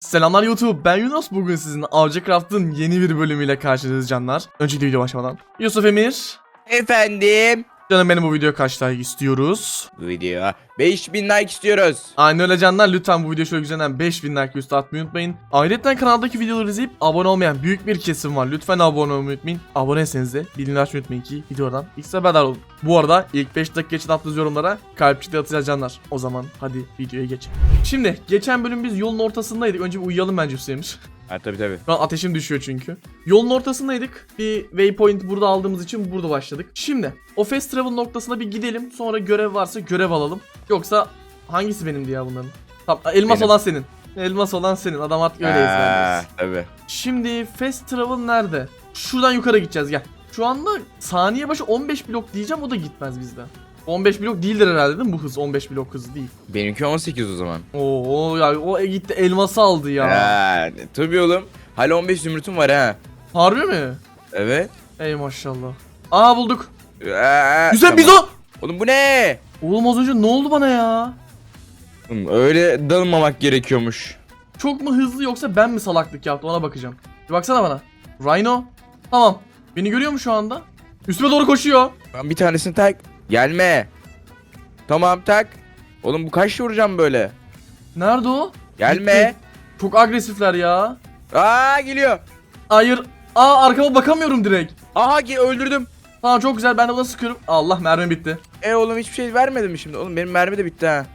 Selamlar YouTube, ben Yunus. Bugün sizin Avcıcraft'ın yeni bir bölümüyle karşınızdayız canlar. Öncelikle video başlamadan. Yusuf Emir. Efendim. Canım benim bu videoya kaç like istiyoruz? Bu videoya 5000 like istiyoruz. Aynen öyle canlar. Lütfen bu video şöyle güzelinden 5000 like üstü atmayı unutmayın. Ayrıca kanaldaki videoları izleyip abone olmayan büyük bir kesim var. Lütfen abone olmayı unutmayın. Aboneyseniz de bildirimleri açmayı unutmayın ki videodan ilk haberdar olun. Bu arada ilk 5 dakika için attığınız yorumlara kalpçikle atacağız canlar. O zaman hadi videoya geçelim. Şimdi geçen bölüm biz yolun ortasındaydık. Önce bir uyuyalım bence Hüseyin'miş. Ha tabi tabi. Şu an ateşim düşüyor çünkü. Yolun ortasındaydık. Bir waypoint burada aldığımız için burada başladık. Şimdi o fast travel noktasına bir gidelim. Sonra görev varsa görev alalım. Yoksa hangisi benimdi ya bunların? Tamam elmas Benim. olan senin. Elmas olan senin. Adam artık öyle ezberliyoruz. Tabi. Şimdi fast travel nerede? Şuradan yukarı gideceğiz gel. Şu anda saniye başı 15 blok diyeceğim o da gitmez bizde. 15 blok değildir herhalde değil mi bu hız? 15 blok hızı değil. Benimki 18 o zaman. Oo ya o gitti elması aldı ya. Ya. Tabi oğlum. Hala 15 zümrütüm var ha. Harbi mi? Evet. Ey maşallah. Aa bulduk. Aa, Güzel tamam. biz o. Oğlum bu ne? Oğlum az önce ne oldu bana ya? Oğlum, Öyle dalmamak gerekiyormuş. Çok mu hızlı yoksa ben mi salaklık yaptım ona bakacağım. Bir baksana bana. Rhino. Tamam. Beni görüyor mu şu anda? Üstüme doğru koşuyor. Ben bir tanesini tak. Gelme. Tamam tak. Oğlum bu kaç vuracağım böyle? Nerede o? Gelme. Gitti. Çok agresifler ya. Aa geliyor. Hayır. Aa arkama bakamıyorum direkt. Aha ge- öldürdüm. Tamam çok güzel ben de buna sıkıyorum. Allah mermi bitti. E oğlum hiçbir şey vermedim mi şimdi? Oğlum benim mermi de bitti ha.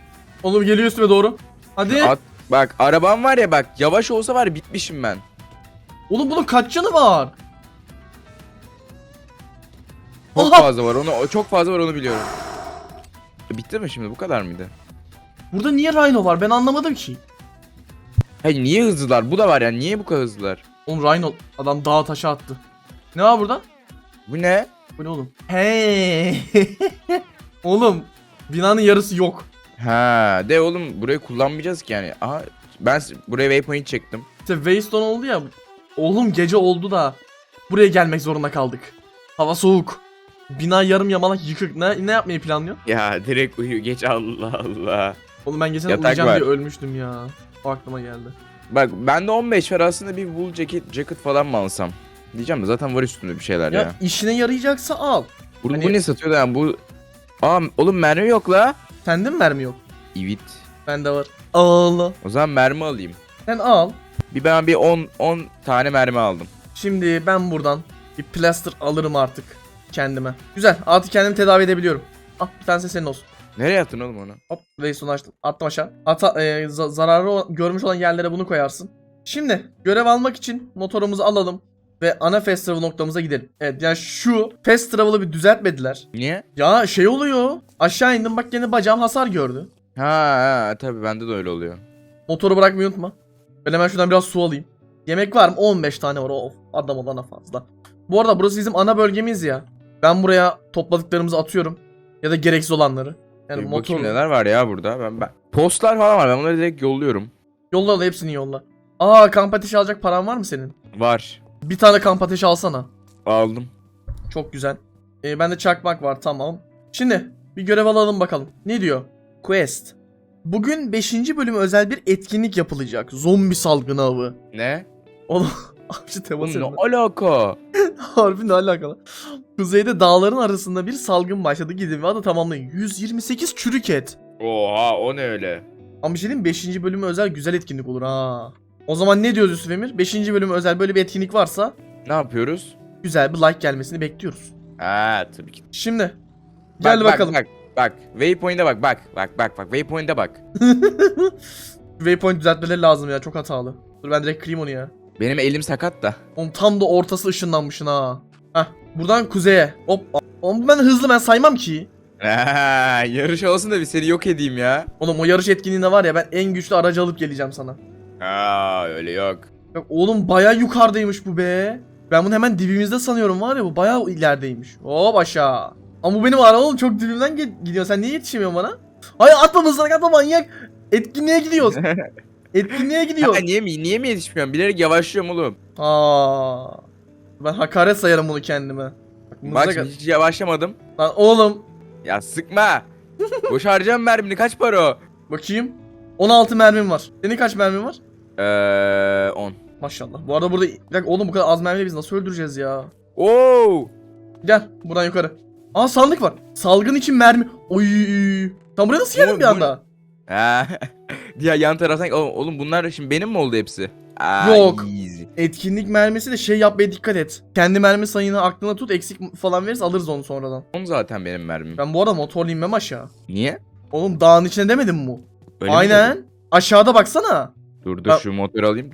Oğlum geliyor üstüme doğru. Hadi. At, bak arabam var ya bak yavaş olsa var ya bitmişim ben. Oğlum bunun kaç canı var? Çok Aha! fazla var onu çok fazla var onu biliyorum. Bitti mi şimdi bu kadar mıydı? Burada niye Rhino var ben anlamadım ki. Hayır niye hızlılar? Bu da var ya niye bu kadar hızlılar? Oğlum Rhino adam dağa taşa attı. Ne var burada? Bu ne? Bu ne oğlum? Hey. oğlum binanın yarısı yok. Ha de oğlum burayı kullanmayacağız ki yani. Aha ben s- buraya waypoint çektim. İşte Waystone oldu ya. Oğlum gece oldu da buraya gelmek zorunda kaldık. Hava soğuk. Bina yarım yamalak yıkık. Ne, ne yapmayı planlıyor? Ya direkt uyu geç Allah Allah. Oğlum ben geçen Yatak uyuyacağım var. diye ölmüştüm ya. O aklıma geldi. Bak bende 15 var aslında bir wool jacket, jacket falan mı alsam? Diyeceğim de zaten var üstünde bir şeyler Ya, ya. işine yarayacaksa al. Bu, hani- bu ne satıyor da yani bu... Aa oğlum mermi yok la. Sende mi mermi yok? Evet. Bende var. Allah. O zaman mermi alayım. Sen al. Bir ben bir 10 10 tane mermi aldım. Şimdi ben buradan bir plaster alırım artık kendime. Güzel. Artık kendimi tedavi edebiliyorum. Ah bir tanesi senin olsun. Nereye attın oğlum onu? Hop Waystone açtım. Attım aşağı. Ata, e, za- zararı görmüş olan yerlere bunu koyarsın. Şimdi görev almak için motorumuzu alalım ve ana fast travel noktamıza gidelim. Evet yani şu fast travel'ı bir düzeltmediler. Niye? Ya şey oluyor. Aşağı indim bak gene bacağım hasar gördü. Ha, ha tabii bende de öyle oluyor. Motoru bırakmayı unutma. Ben hemen şuradan biraz su alayım. Yemek var mı? 15 tane var. Of adam olana fazla. Bu arada burası bizim ana bölgemiz ya. Ben buraya topladıklarımızı atıyorum. Ya da gereksiz olanları. Yani Bir motor... bakayım neler var ya burada. Ben, ben postlar falan var. Ben onları direkt yolluyorum. Yolla yolla hepsini yolla. Aa kamp ateşi alacak paran var mı senin? Var. Bir tane kamp ateşi alsana. Aldım. Çok güzel. Ee, bende çakmak var tamam. Şimdi bir görev alalım bakalım. Ne diyor? Quest. Bugün 5. bölümü özel bir etkinlik yapılacak. Zombi salgını avı. Ne? Oğlum avcı. Oğlum ne alaka? Harbi ne alakalı? Kuzeyde dağların arasında bir salgın başladı. Gidin ve adı tamamlayın. 128 çürük et. Oha o ne öyle? Ama bir şey diyeyim mi? 5. bölümü özel güzel etkinlik olur ha. O zaman ne diyoruz Yusuf Emir? 5. bölümü özel böyle bir etkinlik varsa Ne yapıyoruz? güzel bir like gelmesini bekliyoruz. Ha tabii ki. Şimdi gel Bak, bakalım. Bak bak. bak. Waypoint'e bak bak. Bak bak bak. Waypoint'e bak. Waypoint düzeltmeleri lazım ya çok hatalı. Dur ben direkt kırayım onu ya. Benim elim sakat da. Oğlum tam da ortası ışınlanmışsın ha. Heh buradan kuzeye. Hop. Oğlum ben hızlı ben saymam ki. Ha, yarış olsun da bir seni yok edeyim ya. Oğlum o yarış etkinliğinde var ya ben en güçlü aracı alıp geleceğim sana. Ha öyle yok. Yok oğlum baya yukarıdaymış bu be. Ben bunu hemen dibimizde sanıyorum var ya bu baya ilerideymiş. Hop aşağı. Ama bu benim arabam oğlum çok dibimden gidiyor. Sen niye yetişemiyorsun bana? Hayır atma mızrak atma manyak. Etkinliğe gidiyoruz. Etkinliğe Ha, gidiyoruz. niye mi niye mi yetişmiyorum? Bilerek yavaşlıyorum oğlum. Aa. Ben hakaret sayarım bunu kendime. Bak, Bak mızrak şimdi hiç yavaşlamadım. Lan oğlum Ya sıkma. Boş harcam mermini kaç para o? bakayım. 16 mermim var. Senin kaç mermin var? Eee 10. Maşallah. Bu arada burada bir dakika oğlum bu kadar az mermiyle biz nasıl öldüreceğiz ya? Oo! Gel buradan yukarı. Aa sandık var. Salgın için mermi. Oy. Sen buraya nasıl geldin Bu- bir bu- anda? Ha. Diğer yan taraftan oğlum, bunlar şimdi benim mi oldu hepsi? Aa, Yok. easy. Etkinlik mermisi de şey yapmaya dikkat et. Kendi mermi sayını aklına tut. Eksik falan verirse alırız onu sonradan. On zaten benim mermim. Ben bu arada motorla inmem aşağı. Niye? Oğlum dağın içine demedim mi bu? Öyle mi Aynen. dedin? Aşağıda baksana. Dur dur Ben- şu motoru alayım.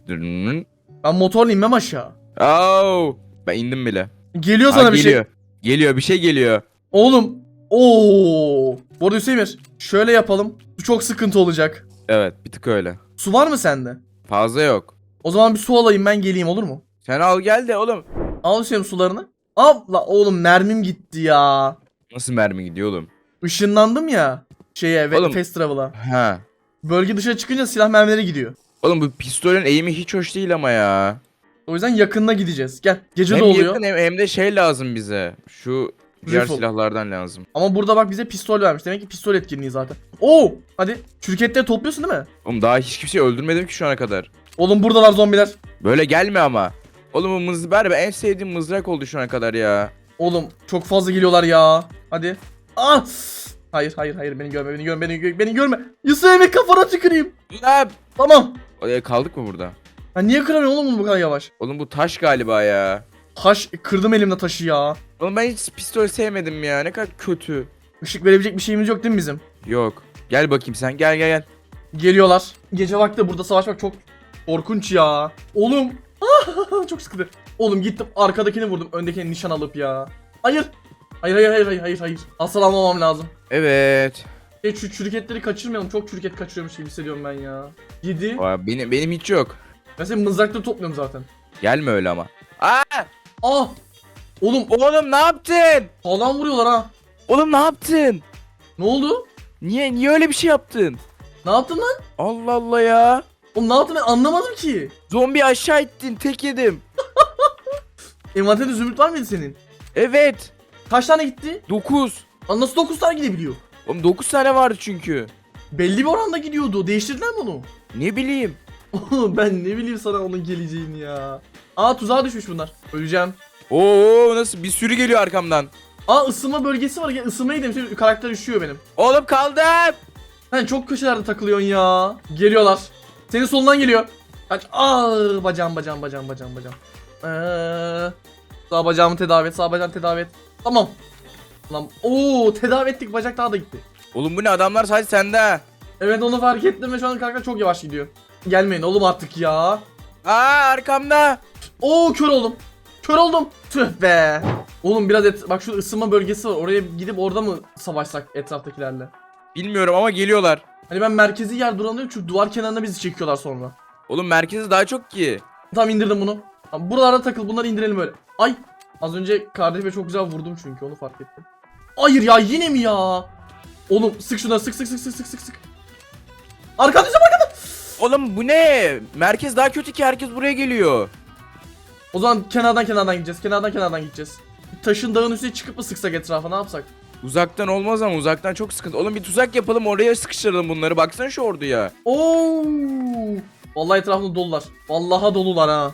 Ben motorla inmem aşağı. Oo! Ben indim bile. Geliyor sana bir geliyor. şey. Geliyor bir şey geliyor. Oğlum. Oo. Bu arada Hüseyin şöyle yapalım. Bu çok sıkıntı olacak. Evet bir tık öyle. Su var mı sende? Fazla yok. O zaman bir su alayım ben geleyim olur mu? Sen al gel de oğlum. Al Hüseyin sularını. Al la oğlum mermim gitti ya. Nasıl mermi gidiyor oğlum? Işınlandım ya. Şeye ve Oğlum. fast travel'a. Ha. Bölge dışına çıkınca silah mermileri gidiyor. Oğlum bu pistolün eğimi hiç hoş değil ama ya. O yüzden yakınına gideceğiz. Gel. Gece hem de oluyor. yakın hem, hem de şey lazım bize. Şu diğer Rifle. silahlardan lazım. Ama burada bak bize pistol vermiş. Demek ki pistol etkinliği zaten. Oo! Hadi şirketleri topluyorsun değil mi? Oğlum daha hiç kimseyi öldürmedim ki şu ana kadar. Oğlum buradalar zombiler. Böyle gelme ama. Oğlum bu mızrak en sevdiğim mızrak oldu şu ana kadar ya. Oğlum çok fazla geliyorlar ya. Hadi. Ah! Hayır hayır hayır beni görme beni görme beni, gö- beni görme. Yusuf Emre kafana tüküreyim. Lan! Tamam. E, kaldık mı burada? Ha niye kıramıyorsun oğlum bu kadar yavaş? Oğlum bu taş galiba ya. Taş kırdım elimle taşı ya. Oğlum ben hiç pistol sevmedim ya. Ne kadar kötü. Işık verebilecek bir şeyimiz yok değil mi bizim? Yok. Gel bakayım sen. Gel gel gel. Geliyorlar. Gece vakti burada savaşmak çok korkunç ya. Oğlum. çok sıkıntı. Oğlum gittim arkadakini vurdum. Öndekini nişan alıp ya. Hayır. Hayır hayır hayır hayır hayır hayır. Asıl almamam lazım. Evet. E şu çürüketleri kaçırmayalım. Çok çürüket kaçırıyormuş gibi hissediyorum ben ya. 7. Aa, benim benim hiç yok. Ben senin mızrakları topluyorum zaten. Gelme öyle ama. Aa! Ah! Oğlum Oğlum ne yaptın? sağlam vuruyorlar ha. Oğlum ne yaptın? Ne oldu? Niye niye öyle bir şey yaptın? Ne yaptın lan? Allah Allah ya. Oğlum ne yaptın ben anlamadım ki. Zombi aşağı ittin. Tek yedim. Envanterde zümrüt var mıydı senin? Evet. Kaç tane gitti? 9. Lan nasıl 9 tane gidebiliyor? Oğlum 9 tane vardı çünkü. Belli bir oranda gidiyordu. Değiştirdiler mi onu? Ne bileyim. Oğlum ben ne bileyim sana onun geleceğini ya. Aa tuzağa düşmüş bunlar. Öleceğim. Oo nasıl bir sürü geliyor arkamdan. Aa ısınma bölgesi var. Gel ısınmayı demiştim. Karakter üşüyor benim. Oğlum kaldım. Sen çok köşelerde takılıyorsun ya. Geliyorlar. Senin solundan geliyor. Kaç. Aa bacağım bacağım bacağım bacağım bacağım. Eee. Sağ bacağımı tedavi et. Sağ bacağımı tedavi et. Tamam. Lan oo tedavi ettik. Bacak daha da gitti. Oğlum bu ne adamlar sadece sende. ha. Evet onu fark ettim ve şu an karakter çok yavaş gidiyor. Gelmeyin oğlum artık ya. Aa arkamda. Oo kör oldum. Kör oldum. Tüh be. Oğlum biraz et bak şu ısınma bölgesi var. Oraya gidip orada mı savaşsak etraftakilerle? Bilmiyorum ama geliyorlar. Hani ben merkezi yer duramıyorum çünkü duvar kenarına bizi çekiyorlar sonra. Oğlum merkezi daha çok ki. Tamam indirdim bunu. Tamam, buralarda takıl bunları indirelim böyle. Ay. Az önce kardeşime çok güzel vurdum çünkü onu fark ettim. Hayır ya yine mi ya? Oğlum sık şuna sık sık sık sık sık sık sık. Arkada Yusuf, arkada. Oğlum bu ne? Merkez daha kötü ki herkes buraya geliyor. O zaman kenardan kenardan gideceğiz. Kenardan kenardan gideceğiz. Taşın dağın üstüne çıkıp mı sıksak etrafa ne yapsak? Uzaktan olmaz ama uzaktan çok sıkıntı. Oğlum bir tuzak yapalım oraya sıkıştıralım bunları. Baksana şu orduya. Oo! Vallahi etrafında dolular. Vallaha dolular ha.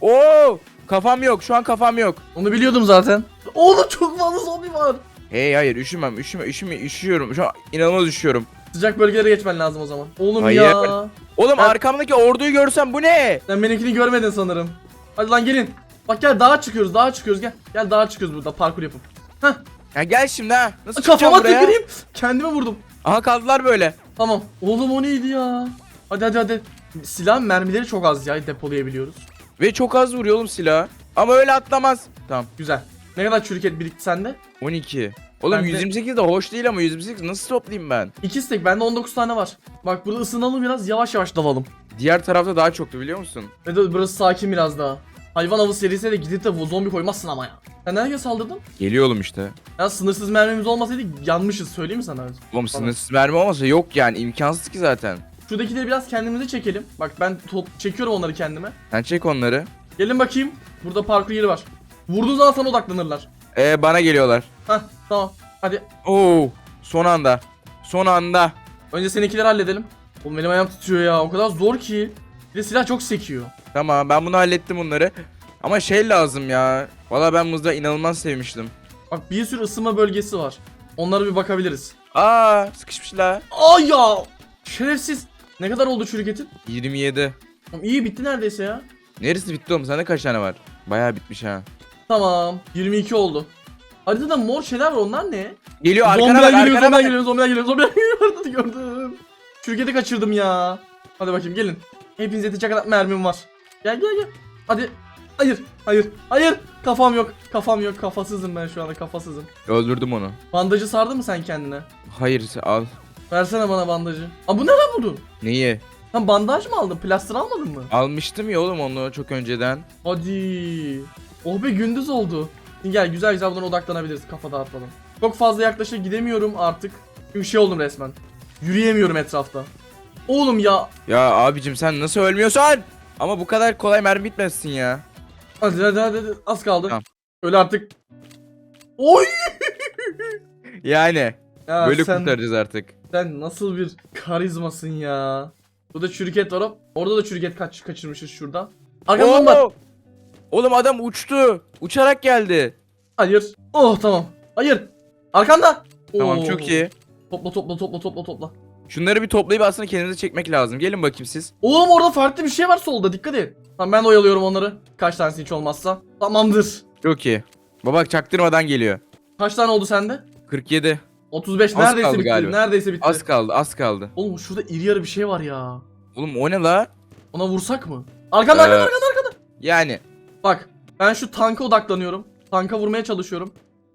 Oo! Kafam yok. Şu an kafam yok. Onu biliyordum zaten. Oğlum çok fazla zombi var. Hey hayır üşümem. Üşüme üşüme üşüyorum. Şu an inanılmaz üşüyorum. Sıcak bölgelere geçmen lazım o zaman. Oğlum Hayır. ya. Oğlum Ben- arkamdaki orduyu görsem bu ne? Sen benimkini görmedin sanırım. Hadi lan gelin. Bak gel dağa çıkıyoruz dağa çıkıyoruz gel. Gel dağa çıkıyoruz burada parkur yapıp. Heh. Ya gel şimdi ha. Nasıl çıkacağım Kafama buraya? tüküreyim. Kendime vurdum. Aha kaldılar böyle. Tamam. Oğlum o neydi ya? Hadi hadi hadi. Silah mermileri çok az ya depolayabiliyoruz. Ve çok az vuruyor oğlum silah. Ama öyle atlamaz. Tamam. Güzel. Ne kadar çürüket birikti sende? 12. Oğlum Ben de- 128 de hoş değil ama 128 nasıl toplayayım ben? İki stek bende 19 tane var. Bak burada ısınalım biraz yavaş yavaş dalalım. Diğer tarafta daha çoktu biliyor musun? Ve de burası sakin biraz daha. Hayvan avı serisine de gidip de bu zombi koymazsın ama ya. Sen nereye saldırdın? Geliyor oğlum işte. Ya sınırsız mermimiz olmasaydı yanmışız söyleyeyim mi sana? Oğlum sınırsız mermi olmasa yok yani imkansız ki zaten. Şuradakileri biraz kendimize çekelim. Bak ben top çekiyorum onları kendime. Sen çek onları. Gelin bakayım. Burada parkur yeri var. Vurduğun zaman sana odaklanırlar. Ee bana geliyorlar. Hah tamam. Hadi Oo son anda. Son anda. önce seninkileri halledelim. Oğlum benim ayağım titriyor ya. O kadar zor ki. Bir de silah çok sekiyor. Tamam ben bunu hallettim bunları. Ama şey lazım ya. Valla ben mızrağı inanılmaz sevmiştim. Bak bir sürü ısınma bölgesi var. Onlara bir bakabiliriz. Aa sıkışmış la. Ay ya! Şerefsiz. Ne kadar oldu çürük etin? 27. Oğlum İyi bitti neredeyse ya. Neresi bitti oğlum? Sende kaç tane var? Bayağı bitmiş ha. Tamam. 22 oldu. Haritada mor şeyler var onlar ne? Geliyor arkana zombiler bak geliyor, arkana zombiler bak. geliyor, zombiler geliyor, zombiler geliyor. Haritada gördüm. Çürük eti kaçırdım ya. Hadi bakayım gelin. Hepinize yetecek kadar mermim var. Gel gel gel. Hadi. Hayır, hayır, hayır. Kafam yok, kafam yok. Kafasızım ben şu anda, kafasızım. Öldürdüm onu. Bandajı sardın mı sen kendine? Hayır al. Versene bana bandajı. Aa bu ne lan buldun? Neyi? Sen bandaj mı aldın? Plaster almadın mı? Almıştım ya oğlum onu çok önceden. Hadi. Oh be gündüz oldu. Gel güzel güzel buradan odaklanabiliriz kafa dağıtmadan. Çok fazla yaklaşık gidemiyorum artık. Çünkü şey oldum resmen. Yürüyemiyorum etrafta. Oğlum ya. Ya abicim sen nasıl ölmüyorsun? Ama bu kadar kolay mermi bitmezsin ya. Hadi hadi hadi, hadi. az kaldı. Tamam. Öyle artık. Oy! Yani Ya böyle sen, kurtaracağız artık. sen nasıl bir karizmasın ya. Burada çürüket var. Orada da çürüket kaç kaçırmışız şurada. Arkamdan var. Oğlum adam uçtu. Uçarak geldi. Hayır. Oh tamam. Hayır. Arkanda. Tamam Oo. çok iyi. Topla topla topla topla topla. Şunları bir toplayıp aslında kendinize çekmek lazım. Gelin bakayım siz. Oğlum orada farklı bir şey var solda dikkat et. Tamam ben oyalıyorum onları. Kaç tanesi hiç olmazsa. Tamamdır. Çok iyi. Baba çaktırmadan geliyor. Kaç tane oldu sende? 47. 35 Az neredeyse kaldı bitti. galiba. Neredeyse bitti. Az kaldı az kaldı. Oğlum şurada iri yarı bir şey var ya. Oğlum o ne la? Ona vursak mı? Arkanda Ee, arkanda arkanda. Yani. Bak ben şu tanka odaklanıyorum. Tanka vurmaya çalışıyorum.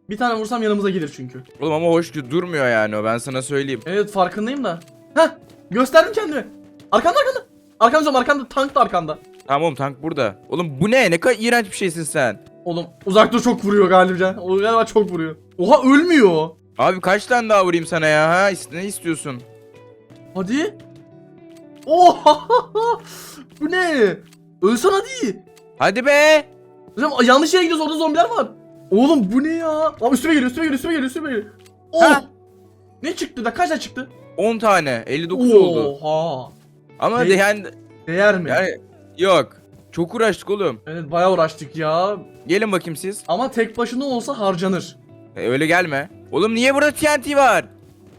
Bir tane vursam yanımıza gelir çünkü. Oğlum ama hoş durmuyor yani o ben sana söyleyeyim. Evet farkındayım da. Heh gösterdim kendimi. Arkanda arkanda. Arkanda arkanda tank da arkanda. Tamam oğlum tank burada. Oğlum bu ne? Ne kadar iğrenç bir şeysin sen. Oğlum uzak dur çok vuruyor galiba. O galiba çok vuruyor. Oha ölmüyor. Abi kaç tane daha vurayım sana ya ha? Ne istiyorsun? Hadi. Oha! Bu ne? Ölsen hadi. Hadi be. Hocam yanlış yere gidiyoruz orada zombiler var. Oğlum bu ne ya? Abi üstüme geliyor üstüme geliyor üstüme geliyor üstüme geliyor. Oh! Ha. Ne çıktı da kaç tane çıktı? 10 tane. 59 oldu. Oha. Ama Ne- yani, Değer mi? yani yok. Çok uğraştık oğlum. Evet bayağı uğraştık ya. Gelin bakayım siz. Ama tek başına olsa harcanır. E, öyle gelme. Oğlum niye burada TNT var?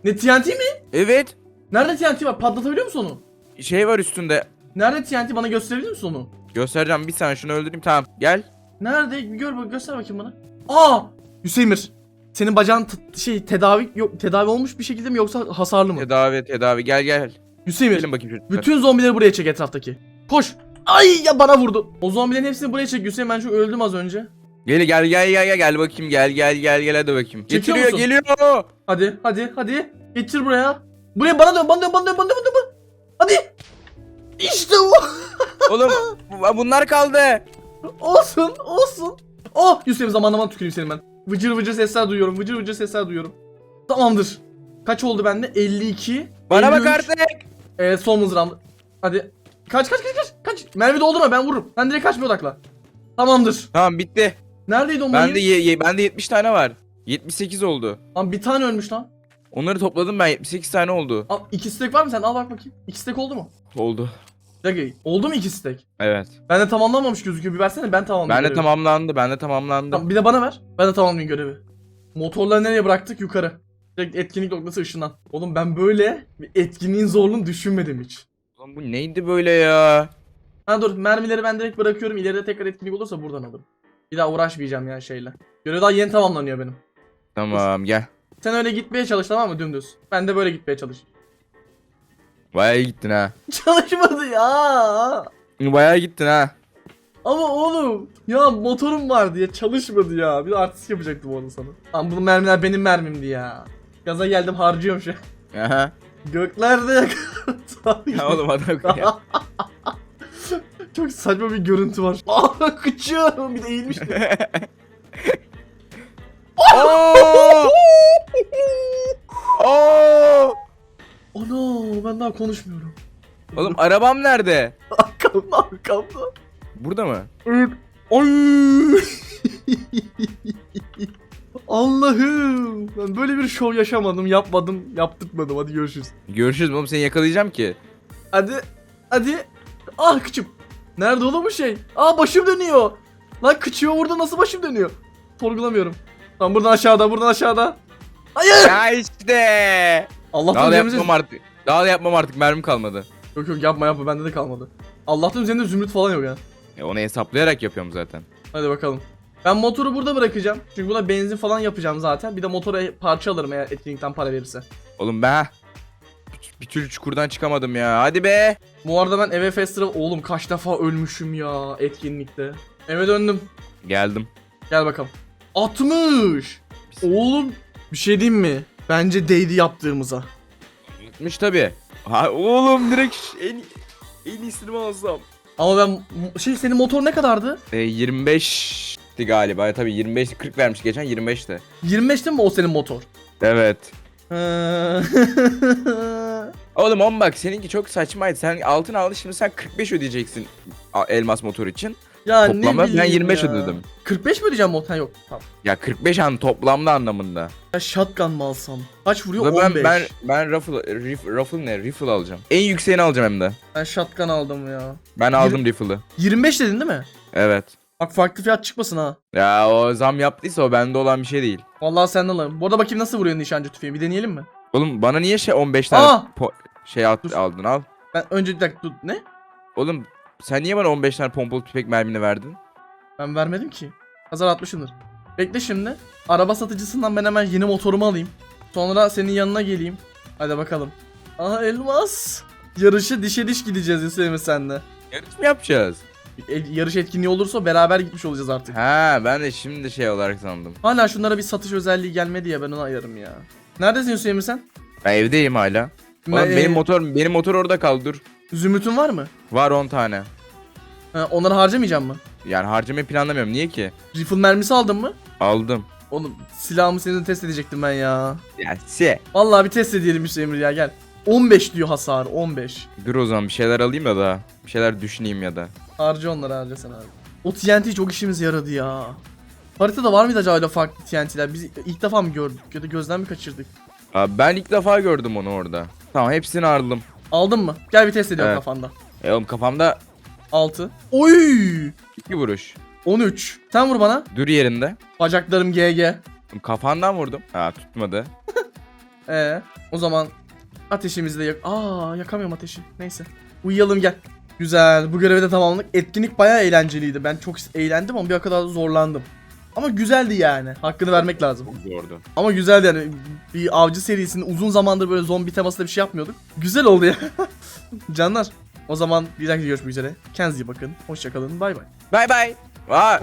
Ne TNT mi? Evet. Nerede TNT var? Patlatabiliyor musun onu? Şey var üstünde. Nerede TNT bana gösterebilir misin onu? Göstereceğim bir saniye şunu öldüreyim tamam. Gel. Nerede? Bir gör bak göster bakayım bana. Aa! Hüseyin'ir. Senin bacağın t- şey tedavi yok tedavi olmuş bir şekilde mi yoksa hasarlı mı? Tedavi tedavi gel gel. Hüseyin'ir. Gelin bakayım çocuklar. Bütün zombileri buraya çek etraftaki. Koş. Ay ya bana vurdu. O zombilerin hepsini buraya çek Hüseyin ben şu öldüm az önce. Gel gel gel gel gel gel bakayım gel gel gel gel hadi bakayım. Çekiyor Getiriyor musun? geliyor. Hadi hadi hadi. Getir buraya. Buraya bana dön bana dön bana dön bana dön bana dön. bana. Hadi. Oğlum bu- bunlar kaldı. olsun olsun. Oh Hüseyin zamanlama tüküreyim senin ben. Vıcır vıcır sesler duyuyorum. Vıcır vıcır sesler duyuyorum. Tamamdır. Kaç oldu bende? 52. Bana bak 53. artık. Evet son mızrağım. Hadi. Kaç kaç kaç kaç. Kaç. Mermi doldurma ben vururum. Sen direkt kaçmaya odakla. Tamamdır. Tamam bitti. Neredeydi o manyak? Bende ye, ye, bende 70 tane var. 78 oldu. Lan bir tane ölmüş lan. Onları topladım ben 78 tane oldu. Al iki stack var mı sen? Al bak bakayım. İki stack oldu mu? Oldu. Bir dakika. Oldu mu iki stack? Evet. Ben de tamamlanmamış gözüküyor. Bir versene ben tamamlayayım. Bende görevi. tamamlandı. Bende tamamlandı. Tamam bir de bana ver. Ben de tamamlayayım görevi. Motorları nereye bıraktık? Yukarı. Direkt etkinlik noktası ışından. Oğlum ben böyle bir etkinliğin zorluğunu düşünmedim hiç. Ulan bu neydi böyle ya? Ha dur mermileri ben direkt bırakıyorum. İleride tekrar etkinlik olursa buradan alırım. Bir daha uğraşmayacağım ya şeyle. Görev daha yeni tamamlanıyor benim. Tamam gel. Sen öyle gitmeye çalış tamam mı dümdüz? Ben de böyle gitmeye çalış. Bayağı iyi gittin ha. Çalışmadı ya. Bayağı gittin ha. Ama oğlum ya motorum var diye çalışmadı ya. Bir de artist yapacaktım onu sana. Lan bu mermiler benim mermimdi ya. Gaza geldim harcıyorum şu an. Aha. Göklerde yakaladı. Ya oğlum adam ya. Çok saçma bir görüntü var. Aa kıçıyorum bir de eğilmiş. Oo! Ana ben daha konuşmuyorum. Oğlum arabam nerede? Arkamda arkamda. Burada mı? Evet. Ay. Allah'ım. Ben böyle bir şov yaşamadım, yapmadım, yaptırmadım. Hadi görüşürüz. Görüşürüz oğlum seni yakalayacağım ki. Hadi. Hadi. Ah kıçım. Nerede oğlum bu şey? Aa başım dönüyor. Lan kıçıyor burada nasıl başım dönüyor? Sorgulamıyorum. Tamam buradan aşağıda buradan aşağıda. Hayır. Ya işte. Allah'tan Daha da üzerimize... yapmam artık. Daha da yapmam artık mermim kalmadı. Yok yok yapma yapma bende de kalmadı. Allah'tan üzerinde zümrüt falan yok ya. E onu hesaplayarak yapıyorum zaten. Hadi bakalım. Ben motoru burada bırakacağım. Çünkü buna benzin falan yapacağım zaten. Bir de motora parça alırım eğer etkinlikten para verirse. Oğlum be. Bir türlü çukurdan çıkamadım ya. Hadi be. Bu arada ben eve festival... Oğlum kaç defa ölmüşüm ya etkinlikte. Eve döndüm. Geldim. Gel bakalım. 60. Oğlum bir şey diyeyim mi? Bence değdi yaptığımıza. Gitmiş tabi. Ha, oğlum direkt ş- en, en iyisini mi alsam? Ama ben... Şey senin motor ne kadardı? E, 25'ti galiba. Tabi 25 40 vermiş geçen 25'ti. 25 değil mi o senin motor? Evet. Ee, Oğlum on bak seninki çok saçmaydı. Sen altın aldın şimdi sen 45 ödeyeceksin a- elmas motor için. Ya Toplamda ne ben bileyim 25 ya. ödedim. 45 mi ödeyeceğim? Ha, yok tamam. Ya 45 an toplamda anlamında. Ya shotgun mı alsam? Kaç vuruyor? Ulan 15. ben ben ben rifle, rif, rifle ne? Rifle alacağım. En yükseğini alacağım hem de. Ben shotgun aldım ya. Ben aldım rifle'ı. 25 dedin değil mi? Evet. Bak farklı fiyat çıkmasın ha. Ya o zam yaptıysa o bende olan bir şey değil. Vallahi senden alalım. Bu arada bakayım nasıl vuruyor nişancı tüfeği. Bir deneyelim mi? Oğlum bana niye şey 15 tane Aa! po- şey at- Dur. aldın al. Ben önce bir dakika dur. Ne? Oğlum sen niye bana 15 tane pompalı tüfek mermini verdin? Ben vermedim ki. Hazır atmışımdır. Bekle şimdi. Araba satıcısından ben hemen yeni motorumu alayım. Sonra senin yanına geleyim. Hadi bakalım. Aha elmas. Yarışı dişe diş gideceğiz Hüseyin senle. Yarış mı yapacağız? El- yarış etkinliği olursa beraber gitmiş olacağız artık. Ha ben de şimdi şey olarak sandım. Hala şunlara bir satış özelliği gelmedi ya ben onu ayarım ya. Neredesin Hüseyin sen? Ben evdeyim hala. Oğlum Ben- benim motor benim motor orada kaldı dur. Zümrütün var mı? Var 10 tane. Ha, onları harcamayacağım mı? Yani harcamayı planlamıyorum. Niye ki? Rifle mermisi aldın mı? Aldım. Oğlum silahımı senin test edecektim ben ya. Ya se. Vallahi bir test edelim Hüseyin ya gel. 15 diyor hasar 15. Dur o zaman bir şeyler alayım da daha. Bir şeyler düşüneyim ya da. Harca onları harca sen abi. O TNT çok işimize yaradı ya. Haritada var mıydı acaba öyle farklı TNT'ler? Biz ilk defa mı gördük ya da gözden mi kaçırdık? Abi ben ilk defa gördüm onu orada. Tamam hepsini aldım. Aldın mı? Gel bir test ediyorum Evet. kafanda. E oğlum kafamda 6. Oy! iki vuruş. 13. Sen vur bana. Dur yerinde. Bacaklarım GG. Oğlum Kafandan vurdum. Ha tutmadı. Ee, o zaman ateşimizi de yak... Aa, yakamıyorum ateşi. Neyse. Uyuyalım gel. Güzel. Bu görevi de tamamladık. Etkinlik bayağı eğlenceliydi. Ben çok eğlendim ama bir o kadar zorlandım. Ama güzeldi yani. Hakkını vermek lazım. Çok zordu. Ama güzeldi yani. Bir avcı serisinin uzun zamandır böyle zombi temasında bir şey yapmıyorduk. Güzel oldu ya. Canlar. O zaman bir dahaki görüşmek üzere. Kendinize iyi bakın. Hoşçakalın. Bay bay. Bay bay. Vay.